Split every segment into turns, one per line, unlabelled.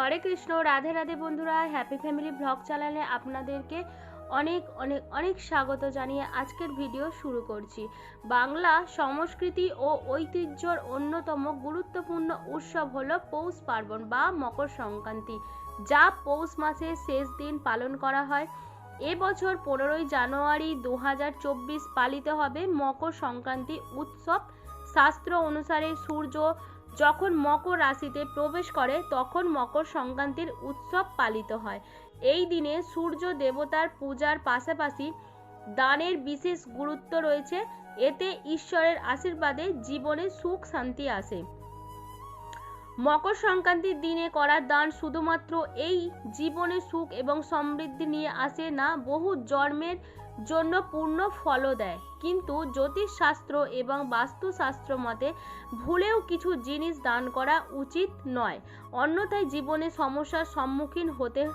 হরে কৃষ্ণ, রাধে রাধে বন্ধুরা happy family blog চ্যানেলে আপনাদেরকে অনেক অনেক অনেক স্বাগত জানিয়ে আজকের ভিডিও শুরু করছি। বাংলা সংস্কৃতি ও ঐতিহ্যর অন্যতম গুরুত্বপূর্ণ উৎসব হলো পৌষ পার্বণ বা মকর সংক্রান্তি, যা পৌষ মাসের শেষ দিন পালন করা হয়। এবছর পনেরোই জানুয়ারি দু হাজার চব্বিশ পালিত হবে মকর সংক্রান্তি উৎসব। শাস্ত্র অনুসারে সূর্য যখন মকর রাশিতে প্রবেশ করে, তখন মকর সংক্রান্তির উৎসব পালিত হয়। এই দিনে সূর্য দেবতার পূজার পাশাপাশি দানের বিশেষ গুরুত্ব রয়েছে। এতে ঈশ্বরের আশীর্বাদে জীবনে সুখ, শান্তি আসে। মকর সংক্রান্তির দিনে করা দান শুধুমাত্র এই জীবনে সুখ এবং সমৃদ্ধি নিয়ে আসে না, বহু জন্মের জন্য পূর্ণ ফলও দেয়। কিন্তু জ্যোতিষশাস্ত্র এবং বাস্তুশাস্ত্র মতে ভুলেও কিছু জিনিস দান করা উচিত নয়। অন্যথায় জীবনে সমস্যার সম্মুখীন হতে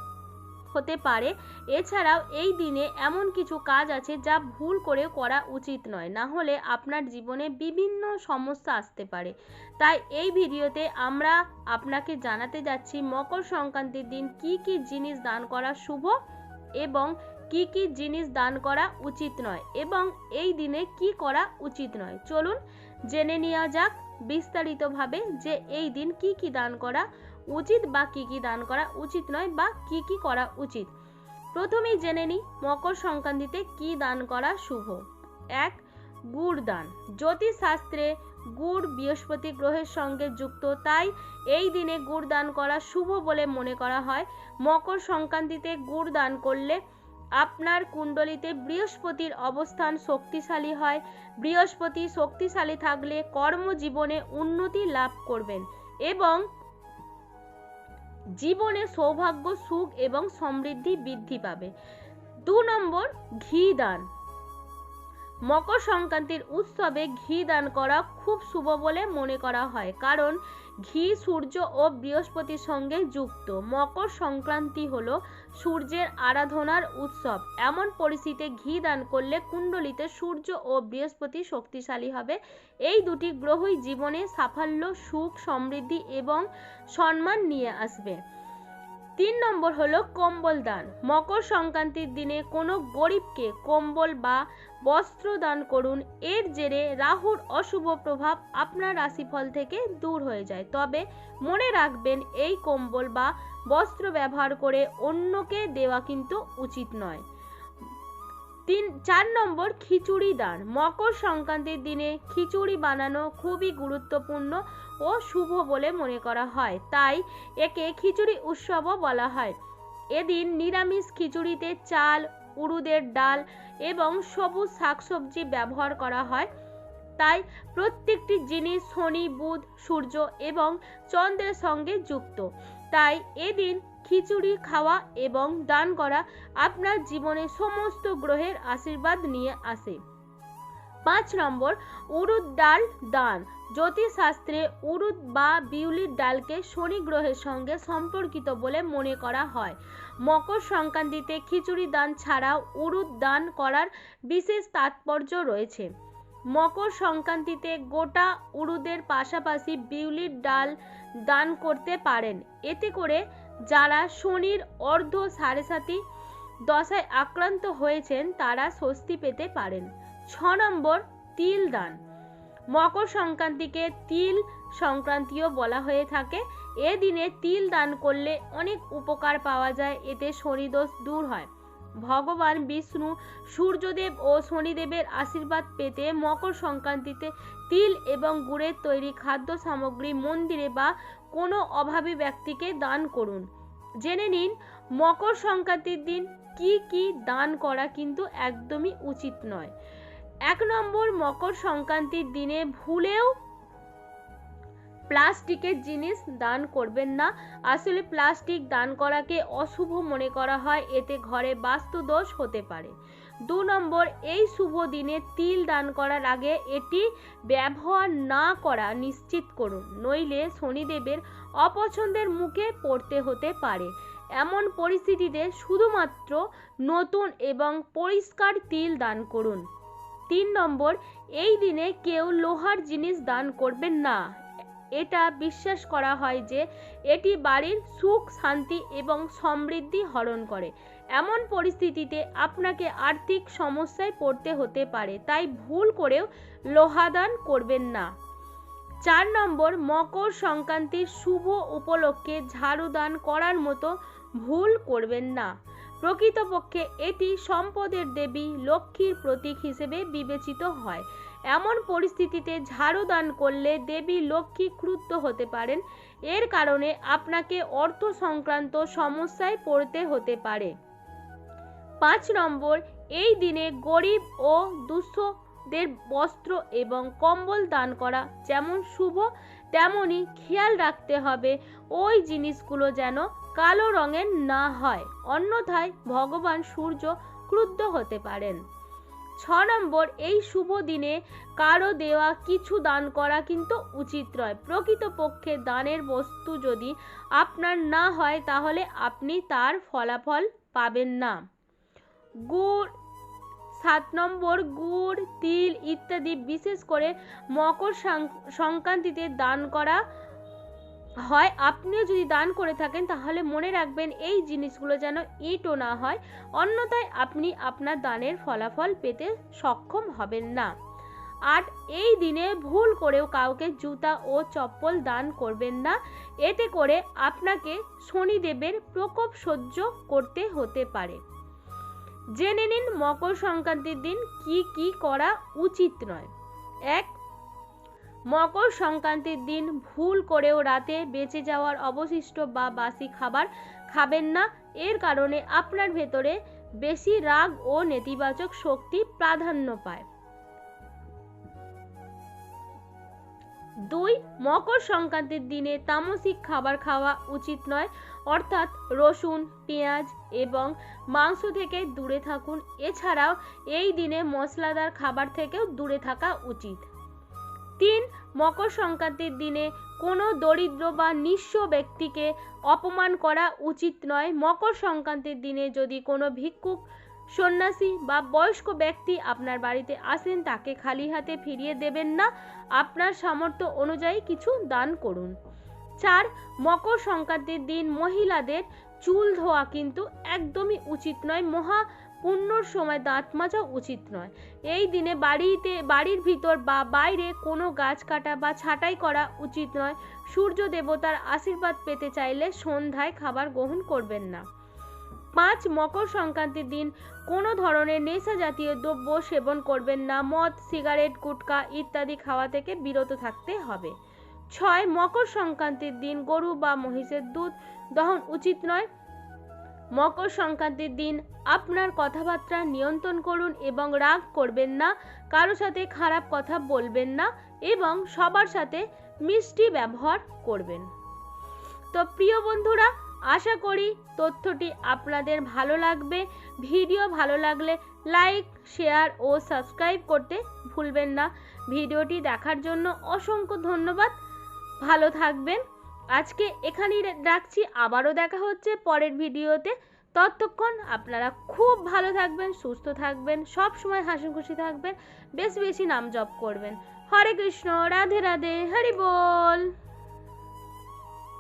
হতে পারে। এছাড়াও এই দিনে এমন কিছু কাজ আছে যা ভুল করে করা উচিত নয়। না হলে আপনার জীবনে বিভিন্ন সমস্যা আসতে পারে। তাই এই ভিডিওতে আমরা আপনাকে জানাতে যাচ্ছি মকর সংক্রান্তির দিন কি কি জিনিস দান করা শুভ এবং কি কি জিনিস দান করা উচিত নয় এবং এই দিনে কি করা উচিত নয়? চলুন জেনে নেওয়া যাক বিস্তারিতভাবে যে এই দিন কি কি দান করা উচিত বা কি কি দান করা উচিত নয় বা কি কি করা উচিত। প্রথমেই জেনে নিই মকর সংক্রান্তিতে কি দান করা শুভ। এক, গুড় দান। জ্যোতিষশাস্ত্রে গুড় বৃহস্পতি গ্রহের সঙ্গে যুক্ত, তাই এই দিনে গুড় দান করা শুভ বলে মনে করা হয়। মকর সংক্রান্তিতে গুড় দান করলে আপনার কুণ্ডলিতে বৃহস্পতির অবস্থান শক্তিশালী হয়। বৃহস্পতি শক্তিশালী থাকলে কর্মজীবনে উন্নতি লাভ করবেন এবং জীবনে সৌভাগ্য, সুখ এবং সমৃদ্ধি বৃদ্ধি পাবে। দু নম্বর, ঘি দান। মকর সংক্রান্তির উৎসবে ঘি দান করা খুব শুভ বলে মনে করা হয়, কারণ ঘি সূর্য ও বৃহস্পতির সঙ্গে যুক্ত। মকর সংক্রান্তি হল সূর্যের আরাধনার উৎসব। এমন পরিস্থিতিতে ঘি দান করলে কুণ্ডলিতে সূর্য ও বৃহস্পতি শক্তিশালী হবে। এই দুটি গ্রহই জীবনে সাফল্য, সুখ, সমৃদ্ধি এবং সম্মান নিয়ে আসবে। তিন নম্বর হলো কম্বল দান। মকর সংক্রান্তির দিনে কোনো গরিবকে কম্বল বা বস্ত্র দান করুন। এর জেরে রাহুর অশুভ প্রভাব আপনার রাশিফল থেকে দূর হয়ে যায়। তবে মনে রাখবেন, এই কম্বল বা বস্ত্র ব্যবহার করে অন্যকে দেওয়া কিন্তু উচিত নয়। তিন, চার নম্বর খিচুড়ি দান। মকর সংক্রান্তির দিনে খিচুড়ি বানানো খুবই গুরুত্বপূর্ণ। ও শুভ বলে মনে করা হয়। তাই একে খিচুড়ি উৎসবও বলা হয়। এদিন নিরামিষ খিচুড়িতে চাল উড়ুদের ডাল এবং সবুজ শাকসবজি ব্যবহার করা হয়। তাই প্রত্যেকটি জিনিস শনি, বুধ, সূর্য এবং চন্দ্রের সঙ্গে যুক্ত। তাই এদিন খিচুড়ি খাওয়া এবং দান করা আপনার জীবনে সমস্ত গ্রহের আশীর্বাদ নিয়ে আসে। পাঁচ নম্বর, উরুদ ডাল দান। জ্যোতিষশাস্ত্রে উরুদ বা বিউলির ডালকে শনি গ্রহের সঙ্গে সম্পর্কিত বলে মনে করা হয়। মকর সংক্রান্তিতে খিচুড়ি দান ছাড়াও উরুদ দান করার বিশেষ তাৎপর্য রয়েছে। মকর সংক্রান্তিতে গোটা উরুদের পাশাপাশি বিউলির ডাল দান করতে পারেন। এতে করে যারা শনির অর্ধ সাড়ে সাতি দশায় আক্রান্ত হয়েছেন, তারা স্বস্তি পেতে পারেন। ছ নম্বর, তিল দান। মকর সংক্রান্তিকে তিল সংক্রান্তিও বলা হয়ে থাকে। এ দিনে তিল দান করলে অনেক উপকার পাওয়া যায়, এতে শনিদোষ দূর হয়। ভগবান বিষ্ণু, সূর্যদেব ও শনিদেবের আশীর্বাদ পেতে মকর সংক্রান্তিতে তিল এবং গুড়ের তৈরি খাদ্য সামগ্রী মন্দিরে বা কোনো অভাবী ব্যক্তিকে দান করুন। জেনে নিন, মকর সংক্রান্তির দিন কি কি দান করা কিন্তু একদমই উচিত নয়। এক নম্বর মকর সংক্রান্তির দিনে ভুলেও প্লাস্টিকের জিনিস দান করবেন না। আসলে প্লাস্টিক দান করাকে অশুভ মনে করা হয়, এতে ঘরে বাস্তু দোষ হতে পারে। দু নম্বর, এই শুভ দিনে তিল দান করার আগে এটি ব্যবহার না করা নিশ্চিত করুন, নইলে শনিদেবের অপছন্দের মুখে পড়তে হতে পারে। এমন পরিস্থিতিতে শুধুমাত্র নতুন এবং পরিষ্কার তিল দান করুন। তিন নম্বর, এই দিনে কেউ লোহার জিনিস দান করবেন না। এটা বিশ্বাস করা হয় যে, এটি বাড়ির সুখ, শান্তি এবং সমৃদ্ধি হরণ করে। এমন পরিস্থিতিতে আপনাকে আর্থিক সমস্যায় পড়তে হতে পারে, তাই ভুল করেও লোহাদান করবেন না। চার নম্বর, মকর সংক্রান্তির শুভ উপলক্ষে ঝাড়ু দান করার মতো ভুল করবেন না। প্রকৃতপক্ষে এটি সম্পদের দেবী লক্ষ্মীর প্রতীক হিসেবে বিবেচিত হয়। এমন পরিস্থিতিতে ঝাড়ু দান করলে দেবী লক্ষ্মী ক্রুদ্ধ হতে পারেন। এর কারণে আপনাকে অর্থ সংক্রান্ত সমস্যায় পড়তে হতে পারে। পাঁচ নম্বর, এই দিনে গরিব ও দুঃস্থদের বস্ত্র এবং কম্বল দান করা যেমন শুভ তেমনই খেয়াল রাখতে হবে, ওই জিনিসগুলো যেন কালো রঙের না হয়, অন্যথায় ভগবান সূর্য ক্রুদ্ধ হতে পারেন। ছ নম্বর, এই শুভ দিনে কারও দেওয়া কিছু দান করা কিন্তু উচিত নয়। প্রকৃতপক্ষে দানের বস্তু যদি আপনার না হয়, তাহলে আপনি তার ফলাফল পাবেন না। গুড় সাত নম্বর গুড়, তিল ইত্যাদি বিশেষ করে মকর সংক্রান্তিতে দান করা হয়। আপনিও যদি দান করে থাকেন, তাহলে মনে রাখবেন এই জিনিসগুলো যেন ইটও না হয়, অন্যথায় আপনি আপনার দানের ফলাফল পেতে সক্ষম হবেন না। আর এই দিনে ভুল করেও কাউকে জুতা ও চপ্পল দান করবেন না। এতে করে আপনাকে শনিদেবের প্রকোপ সহ্য করতে হতে পারে। জেনে নিন মকর সংক্রান্তির দিন কি কি করা উচিত নয়। এক, মকর সংক্রান্তির দিন ভুল করেও রাতে বেঁচে যাওয়ার অবশিষ্ট বা বাসি খাবার খাবেন না। এর কারণে আপনার ভেতরে বেশি রাগ ও নেতিবাচক শক্তি প্রাধান্য পায়। দুই, মকর সংক্রান্তির দিনে তামসিক খাবার খাওয়া উচিত নয়। অর্থাৎ রসুন, পেঁয়াজ এবং মাংস থেকে দূরে থাকুন। এছাড়াও এই দিনে মশলাদার খাবার থেকেও দূরে থাকা উচিত। তিন, মকর সংক্রান্তির দিনে কোনো দরিদ্র বা নিঃস্ব ব্যক্তিকে অপমান করা উচিত নয়। মকর সংক্রান্তির দিনে যদি কোনো ভিক্ষুক, সন্ন্যাসী বা বয়স্ক ব্যক্তি আপনার বাড়িতে আসেন, তাকে খালি হাতে ফিরিয়ে দেবেন না। আপনার সামর্থ্য অনুযায়ী কিছু দান করুন। চার, মকর সংক্রান্তির দিন মহিলাদের চুল ধোয়া কিন্তু একদমই উচিত নয়, মহা পুণ্যর সময় দাঁত মাজা উচিত নয়। এই দিনে বাড়িতে, বাড়ির ভিতর বা বাইরে কোনো গাছ কাটা বা ছাঁটাই করা উচিত নয়। সূর্য দেবতার আশীর্বাদ পেতে চাইলে সন্ধ্যায় খাবার গ্রহণ করবেন না। পাঁচ, মকর সংক্রান্তির দিন কোনো ধরনের নেশা জাতীয় দ্রব্য সেবন করবেন না। মদ, সিগারেট, গুটকা ইত্যাদি খাওয়া থেকে বিরত থাকতে হবে। ছয় মকর সংক্রান্তির দিন, গরু বা মহিষের দুধ দহন উচিত নয়। মকর সংক্রান্তির দিন আপনার কথাবার্তা নিয়ন্ত্রণ করুন এবং রাগ করবেন না কারও সাথে খারাপ কথা বলবেন না এবং সবার সাথে মিষ্টি ব্যবহার করবেন। তো প্রিয় বন্ধুরা, আশা করি তথ্যটি আপনাদের ভালো লাগবে। ভিডিও ভালো লাগলে লাইক, শেয়ার ও সাবস্ক্রাইব করতে ভুলবেন না। ভিডিওটি দেখার জন্য অসংখ্য ধন্যবাদ। ভালো থাকবেন। আজকে এখানেই রাখছি। আবারও দেখা হচ্ছে পরের ভিডিওতে। ততক্ষণ আপনারা খুব ভালো থাকবেন, সুস্থ থাকবেন, সব সময় হাসি খুশি থাকবেন, বেশ বেশি নাম জপ করবেন। হরে কৃষ্ণ, রাধে রাধে, হরি বল।